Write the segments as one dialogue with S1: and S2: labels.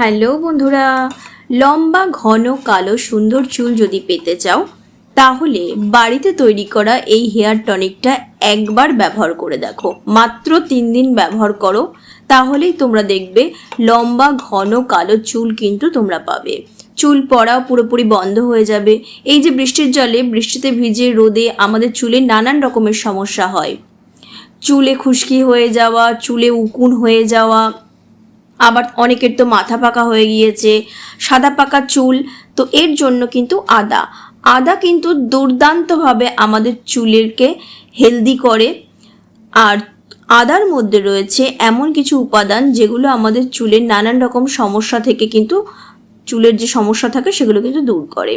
S1: Hello বন্ধুরা, লম্বা, ঘন, কালো, সুন্দর চুল যদি পেতে চাও, তাহলে বাড়িতে তৈরি করা এই হেয়ার টনিকটা একবার ব্যবহার করে দেখো। মাত্র তিন দিন ব্যবহার করো, তাহলেই তোমরা দেখবে লম্বা, ঘন, কালো চুল কিন্তু তোমরা পাবে। চুল পড়া পুরোপুরি বন্ধ হয়ে যাবে। এই যে বৃষ্টির জলে বৃষ্টিতে ভিজে রোদে আমাদের চুলে নানান রকমের সমস্যা হয়। চুলে খুশকি হয়ে যাওয়া, চুলে উকুন হয়ে যাওয়া আবার অনেকের তো মাথা পাকা হয়ে গিয়েছে, সাদা পাকা চুল, তো এর জন্য কিন্তু আদা। আদা কিন্তু দুর্দান্তভাবে আমাদের চুলেরকে হেলদি করে। আর আদার মধ্যে রয়েছে এমন কিছু উপাদান যেগুলো আমাদের চুলের নানান রকম সমস্যা থেকে কিন্তু, চুলের যে সমস্যা থাকে সেগুলো কিন্তু দূর করে।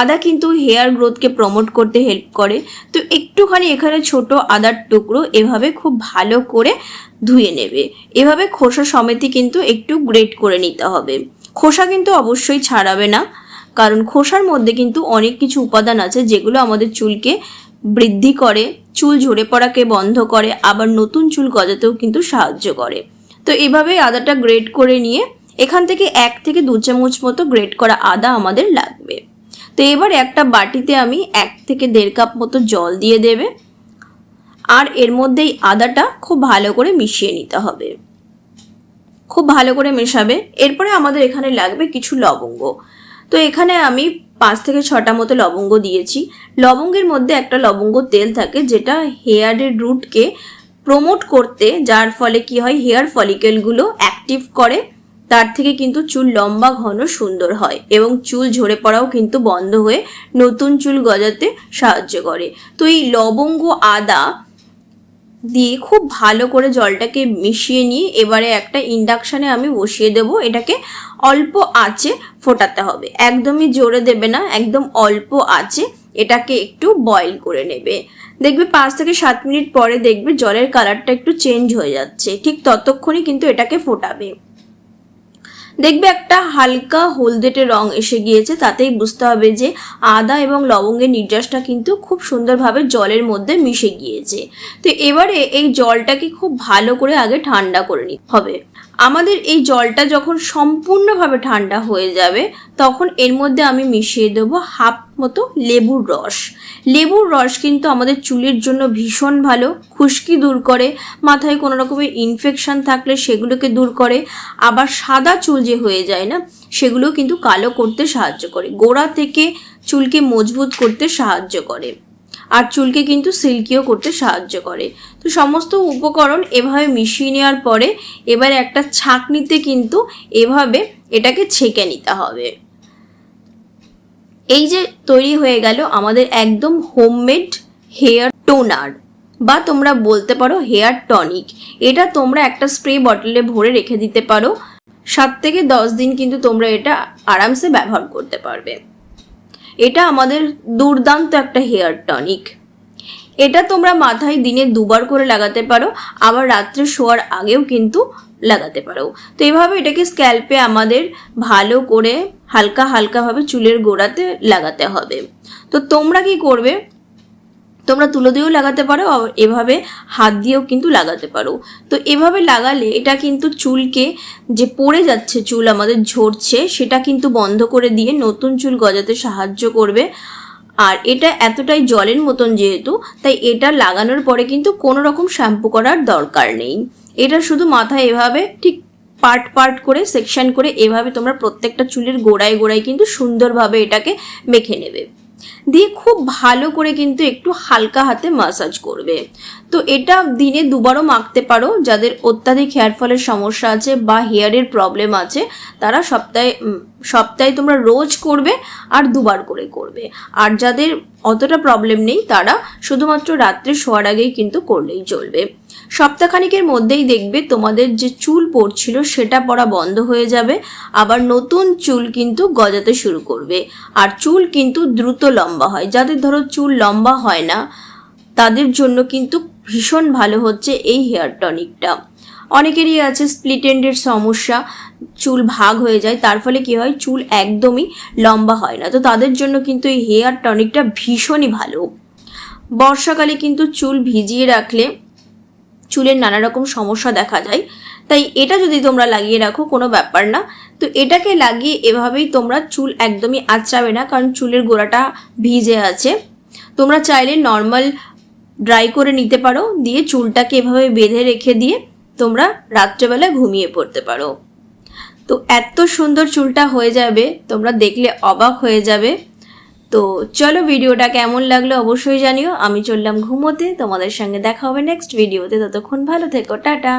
S1: আদা কিন্তু হেয়ার গ্রোথকে প্রমোট করতে হেল্প করে। তো একটুখানি এখানে ছোট আদার টুকরো এভাবে খুব ভালো করে ধুয়ে নেবে। এভাবে খোসা সমেতই কিন্তু একটু গ্রেট করে নিতে হবে। খোসা কিন্তু অবশ্যই ছাড়াবে না, কারণ খোসার মধ্যে কিন্তু অনেক কিছু উপাদান আছে যেগুলো আমাদের চুলকে বৃদ্ধি করে, চুল ঝরে পড়াকে বন্ধ করে, আবার নতুন চুল গজাতেও কিন্তু সাহায্য করে। তো এভাবে আদাটা গ্রেট করে নিয়ে এখান থেকে এক থেকে দু চামচ মতো গ্রেট করা আদা আমাদের লাগবে। তো এবার একটা বাটিতে আমি এক থেকে দেড় কাপ মতো জল দিয়ে দেবে। আর এর মধ্যেই আদাটা খুব ভালো করে মিশিয়ে নিতে হবে। খুব ভালো করে মেশাবে। এরপরে আমাদের এখানে লাগবে কিছু লবঙ্গ। তো এখানে আমি পাঁচ থেকে ছটা মতো লবঙ্গ দিয়েছি। লবঙ্গের মধ্যে একটা লবঙ্গ তেল থাকে যেটা হেয়ারের রুটকে প্রমোট করতে, যার ফলে কি হয়, হেয়ার ফলিকেলগুলো অ্যাক্টিভ করে। তার থেকে কিন্তু চুল লম্বা, ঘন, সুন্দর হয় এবং চুল ঝরে পড়াও কিন্তু বন্ধ হয়ে নতুন চুল গজাতে সাহায্য করে। তো এই লবঙ্গ, আদা দিয়ে খুব ভালো করে জলটাকে মিশিয়ে নিয়ে এবারে একটা ইন্ডাকশানে আমি বসিয়ে দেব। এটাকে অল্প আঁচে ফোটাতে হবে। একদমই জোরে দেবে না, একদম অল্প আঁচে এটাকে একটু বয়েল করে নেবে। দেখবে পাঁচ থেকে সাত মিনিট পরে দেখবে জলের কালারটা একটু চেঞ্জ হয়ে যাচ্ছে। ঠিক ততক্ষণই কিন্তু এটাকে ফোটাবে। দেখবে একটা হালকা হলদেটে রং এসে গিয়েছে, তাতেই বুঝতে হবে যে আদা এবং লবঙ্গের নির্যাসটা কিন্তু খুব সুন্দরভাবে জলের মধ্যে মিশে গিয়েছে। তো এবারে এই জলটাকে খুব ভালো করে আগে ঠান্ডা করে নিতে হবে। আমাদের এই জলটা যখন সম্পূর্ণভাবে ঠান্ডা হয়ে যাবে, তখন এর মধ্যে আমি মিশিয়ে দেবো হাফ মতো লেবুর রস। লেবুর রস কিন্তু আমাদের চুলের জন্য ভীষণ ভালো, খুশকি দূর করে, মাথায় কোনো রকমের ইনফেকশন থাকলে সেগুলোকে দূর করে, আবার সাদা চুল যে হয়ে যায় না, সেগুলো কিন্তু কালো করতে সাহায্য করে, গোড়া থেকে চুলকে মজবুত করতে সাহায্য করে, আর চুলকে কিন্তু সিল্কিও করতে সাহায্য করে। তো সমস্ত উপকরণ এভাবে মিশিয়ে নেওয়ার পরে, এবারে একটা ছাঁকনিতে কিন্তু এভাবে এটাকে ছেঁকে নিতে হবে। এই যে তৈরি হয়ে গেল আমাদের একদম হোমমেড হেয়ার টোনার বা তোমরা বলতে পারো হেয়ার টনিক এটা তোমরা একটা স্প্রে বটলে ভরে রেখে দিতে পারো। সাত থেকে দশ দিন কিন্তু তোমরা এটা আরামসে ব্যবহার করতে পারবে। এটা আমাদের দুর্দান্ত একটা হেয়ার টনিক এটা তোমরা মাথায় দিনে দুবার করে লাগাতে পারো। আবার রাত্রে শোয়ার আগেও কিন্তু লাগাতে পারো। তো এভাবে এটাকে স্ক্যাল্পে আমাদের ভালো করে হালকা হালকাভাবে চুলের গোড়াতে লাগাতে হবে। তো তোমরা কি করবে? তোমরা তুলো দিয়েও লাগাতে পারো এভাবে হাত দিয়েও কিন্তু লাগাতে পারো। তো এভাবে লাগালে এটা কিন্তু চুলকে যে পড়ে যাচ্ছে, চুল আমাদের ঝরছে, সেটা কিন্তু বন্ধ করে দিয়ে নতুন চুল গজাতে সাহায্য করবে। আর এটা এতটাই জলের মতন যেহেতু, তাই এটা লাগানোর পরে কিন্তু কোনো রকম শ্যাম্পু করার দরকার নেই। এটা শুধু মাথায় এভাবে ঠিক পার্ট পার্ট করে, সেকশন করে এভাবে তোমরা প্রত্যেকটা চুলের গোড়ায় গোড়ায় কিন্তু সুন্দরভাবে এটাকে মেখে নেবে। দিয়ে খুব ভালো করে কিন্তু একটু হালকা হাতে মাসাজ করবে। তো এটা দিনে দুবারও মাখতে পারো। যাদের অত্যাধিক হেয়ার ফলের সমস্যা আছে বা হেয়ারের প্রবলেম আছে, তারা সপ্তাহে সপ্তাহে তোমরা রোজ করবে আর দুবার করে করবে। আর যাদের অতটা প্রবলেম নেই, তারা শুধুমাত্র রাত্রে শোয়ার আগেই কিন্তু করলেই চলবে। সপ্তাহখানিকের মধ্যেই দেখবে তোমাদের যে চুল পড়ছিল সেটা পড়া বন্ধ হয়ে যাবে, আবার নতুন চুল কিন্তু গজাতে শুরু করবে। আর চুল কিন্তু দ্রুত লম্বা হয়। যাদের ধরো চুল লম্বা হয় না, তাদের জন্য কিন্তু ভীষণ ভালো হচ্ছে এই হেয়ার টনিকটা। অনেকেরই আছে স্প্লিট এন্ডের সমস্যা, চুল ভাগ হয়ে যায়, তার ফলে কি হয়, চুল একদমই লম্বা হয় না। তো তাদের জন্য কিন্তু এই হেয়ার টনিকটা ভীষণই ভালো। বর্ষাকালে কিন্তু চুল ভিজিয়ে রাখলে চুলের নানা রকম সমস্যা দেখা যায়। তাই এটা যদি তোমরা লাগিয়ে রাখো, কোনো ব্যাপার না। তো এটাকে লাগিয়ে এভাবেই তোমরা চুল একদমই আঁচড়াবে না, কারণ চুলের গোড়াটা ভিজে আছে। তোমরা চাইলে নর্মাল ড্রাই করে নিতে পারো, দিয়ে চুলটাকে এভাবে বেঁধে রেখে দিয়ে তোমরা রাত্রেবেলা ঘুমিয়ে পড়তে পারো। তো এত সুন্দর চুলটা হয়ে যাবে, তোমরা দেখলে অবাক হয়ে যাবে। তো চলো ভিডিওটা কেমন লাগল অবশ্যই জানিও। আমি চললাম ঘুমোতে, তোমাদের সঙ্গে দেখা হবে নেক্সট ভিডিওতে ততক্ষণ ভালো থেকো, টাটা।